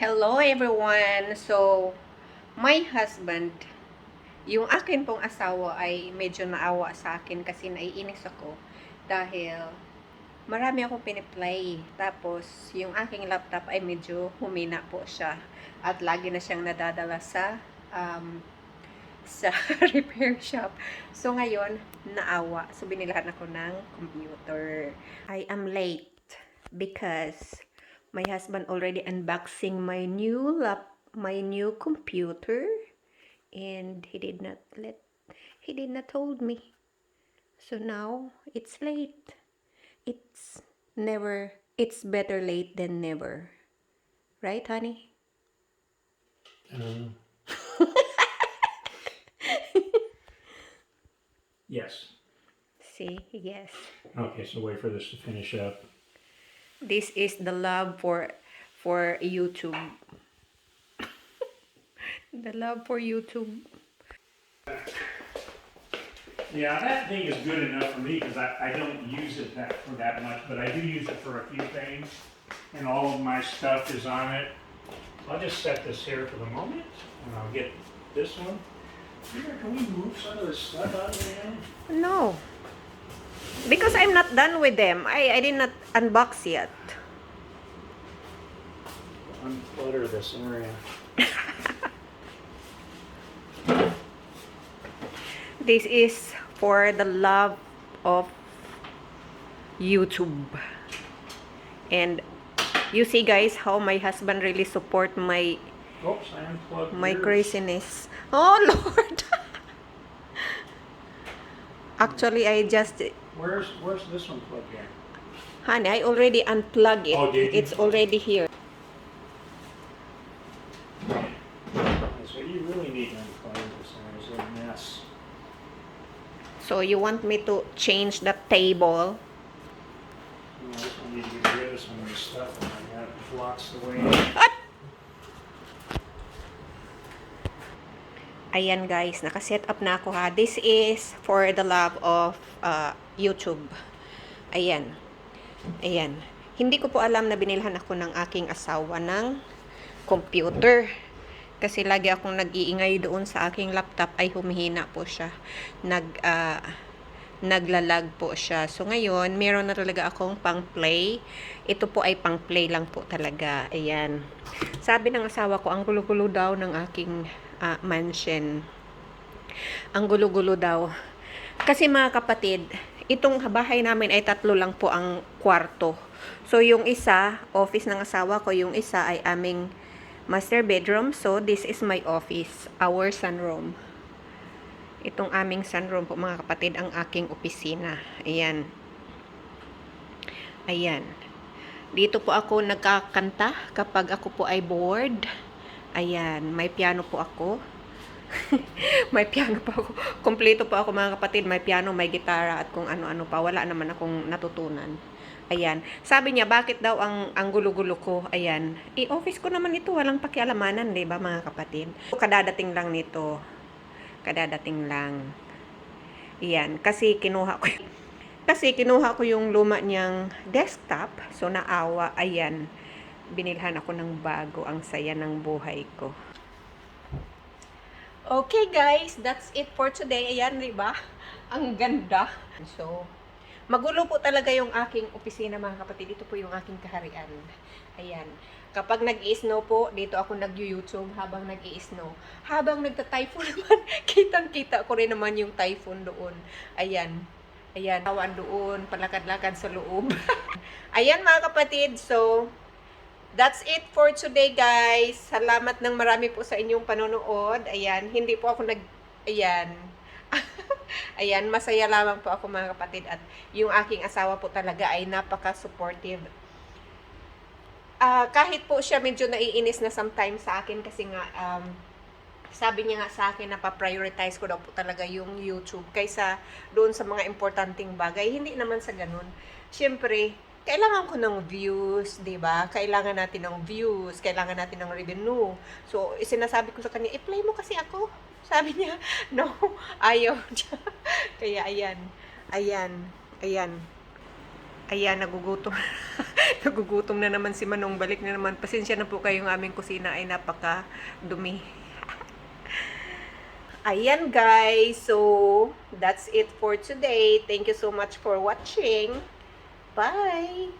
Hello everyone! So, my husband, yung akin pong asawa ay medyo naawa sa akin kasi naiinis ako dahil marami akong piniplay. Tapos, yung aking laptop ay medyo humina po siya at lagi na siyang nadadala sa um, sa repair shop. So, ngayon, naawa. So, binilahan ako ng computer. I am late because my husband already unboxing my new lap my new computer and he did not let he did not told me. So now it's late. It's never it's better late than never. Right honey? Um, yes. see? Yes. Okay, so wait for this to finish up. This is the love for for youtube the love for youtube Yeah, that thing is good enough for me because I, I don't use it that for that much, but I do use it for a few things, and all of my stuff is on it. I'll just set this here for the moment, and I'll get this one. Here, can we move some of this stuff out of there? No. Because I'm not done with them. I, I did not unbox yet. Unclutter this area. This is for the love of YouTube. And you see guys how my husband really support my Oops, my yours. craziness. Oh Lord. Actually I just Where's, where's this one plugged in? honey, I already unplugged it. Oh, did you? It's already here. So you really need to unplug this, there's a mess. So you want me to change the table? You know, I just need to get rid of some of this stuff and I got blocks the way. Ayan guys, nakaset up na ako ha. This is for the love of uh, YouTube. Ayan. Ayan. Hindi ko po alam na binilhan ako ng aking asawa ng computer. Kasi lagi akong nag-iingay doon sa aking laptop ay humihina po siya. Nag, ah, naglalag po siya. So ngayon, meron na talaga akong pang-play. Ito po ay pang-play lang po talaga. Ayan. Sabi ng asawa ko, ang gulo-gulo daw ng aking ah, mansion. Ang gulo-gulo daw. Kasi mga kapatid, itong bahay namin ay tatlo lang po ang kwarto. So yung isa, office ng asawa ko, yung isa ay aming master bedroom. So this is my office, our sunroom. Itong aming sunroom po mga kapatid, ang aking opisina. Ayan. Ayan. Dito po ako nagkakanta kapag ako po ay bored. Ayan, may piano po ako. may piano po ako. Kompleto po ako mga kapatid. May piano, may gitara at kung ano-ano pa. Wala naman akong natutunan. Ayan. Sabi niya, bakit daw ang, ang gulo-gulo ko? Ayan. I-office ko naman ito. Walang pakialamanan, di ba mga kapatid? Kadadating lang nito. Kadadating lang. Ayan. Kasi kinuha ko kasi kinuha ko yung luma niyang desktop. So, naawa. Ayan. Binilhan ako ng bago. Ang saya ng buhay ko. Okay, guys. That's it for today. Ayan, di ba? Ang ganda. So, magulo po talaga yung aking opisina, mga kapatid. Ito po yung aking kaharian. Ayan. Kapag nag-i-snow po, dito ako nag-YouTube habang nag-i-snow. Habang nagta-typhoon naman, kitang-kita ko rin naman yung typhoon doon. Ayan. Ayan, awan doon, palakad-lakad sa loob. Ayan mga kapatid, so that's it for today guys. Salamat ng marami po sa inyong panonood. Ayan, hindi po ako nag... Ayan. Ayan, masaya lamang po ako mga kapatid at yung aking asawa po talaga ay napaka-supportive. Ah, kahit po siya medyo naiinis na sometimes sa akin kasi nga um, sabi niya nga sa akin na pa-prioritize ko daw po talaga yung YouTube kaysa doon sa mga importanteng bagay. Hindi naman sa ganun. Siyempre, kailangan ko ng views, 'di ba? Kailangan natin ng views, kailangan natin ng revenue. So, sinasabi ko sa kanya, i-play mo kasi ako. Sabi niya, no, ayaw. Kaya ayan. Ayan. Ayan. Ayan, nagugutom. nagugutom na naman si Manong. Balik na naman. Pasensya na po kayo, yung aming kusina ay napaka dumi. Ayan guys, so that's it for today. Thank you so much for watching. Bye!